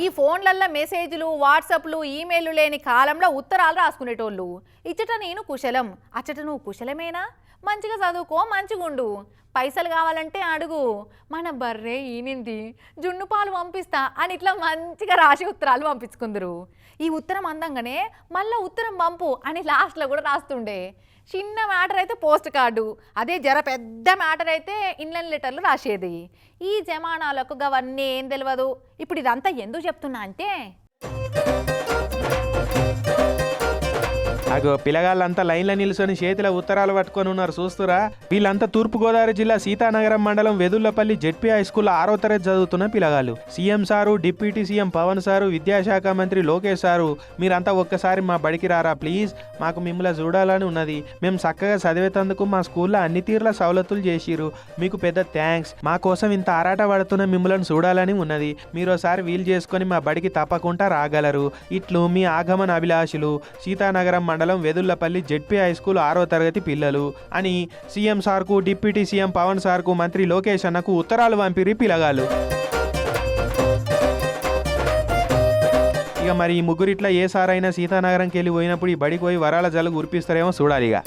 ఈ ఫోన్లల్లో మెసేజ్లు వాట్సాప్లు ఈమెయిల్లు లేని కాలంలో ఉత్తరాలు రాసుకునేటోళ్ళు. ఇచ్చట నేను కుశలం అచ్చట నువ్వు కుశలమేనా? మంచిగా చదువుకో మంచిగుండు. పైసలు కావాలంటే అడుగు. మన బర్రే ఈనింది జున్ను పాలు పంపిస్తా అని ఇట్లా మంచిగా రాసి ఉత్తరాలు పంపించుకుందరు. ఈ ఉత్తరం అందంగానే మళ్ళీ ఉత్తరం పంపు అని లాస్ట్లో కూడా రాస్తుండే. చిన్న మ్యాటర్ అయితే పోస్ట్ కార్డు. అదే జర పెద్ద మ్యాటర్ అయితే ఇన్లైన్ లెటర్లు రాసేది. ఈ జమానాలకు అవన్నీ ఏం తెలియదు ఇప్పుడు ఇదంతా ఎందుకు చెప్తున్నా అంటే అగో పిల్లగాళ్ళంతా లైన్లో నిల్చొని చేతిలో ఉత్తరాలు పట్టుకొని ఉన్నారు చూస్తురా? వీళ్ళంతా తూర్పుగోదావరి జిల్లా సీతానగరం మండలం వెదుల్లపల్లి జెడ్పీ హై స్కూల్ ఆరో తరగతి చదువుతున్న పిల్లగాళ్ళు. CM sir deputy CM Pawan sir విద్యాశాఖ మంత్రి లోకేష్ సారు మీరంతా ఒక్కసారి మా బడికి రారా ప్లీజ్? మాకు మిమ్మల్ని చూడాలని ఉన్నది. మేము చక్కగా చదివేటందుకు మా స్కూల్లో అన్ని తీర్ల సవలతులు చేసిరు మీకు పెద్ద థ్యాంక్స్. మా కోసం ఇంత ఆరాట పడుతున్న మిమ్మల్ని చూడాలని ఉన్నది. మీరు ఒకసారి వీలు చేసుకొని మా బడికి తప్పకుండా రాగలరు. ఇట్లు మీ ఆగమన అభిలాషులు. సీతానగరం మండలం వెదుల్లపల్లి జెడ్పీ హై స్కూల్ ఆరో తరగతి పిల్లలు అని సీఎం సార్కు డిప్యూటీ సీఎం పవన్ సార్కు మంత్రి లోకేష్ అన్నకు ఉత్తరాలు పంపిరి పిలగాలు ఇక మరి ఈ ముగ్గురిట్లా ఏ సారైనా సీతానగరంకి వెళ్ళి పోయినప్పుడు ఈ బడికి పోయి వరాల జలు కురిపిస్తారేమో చూడాలి ఇక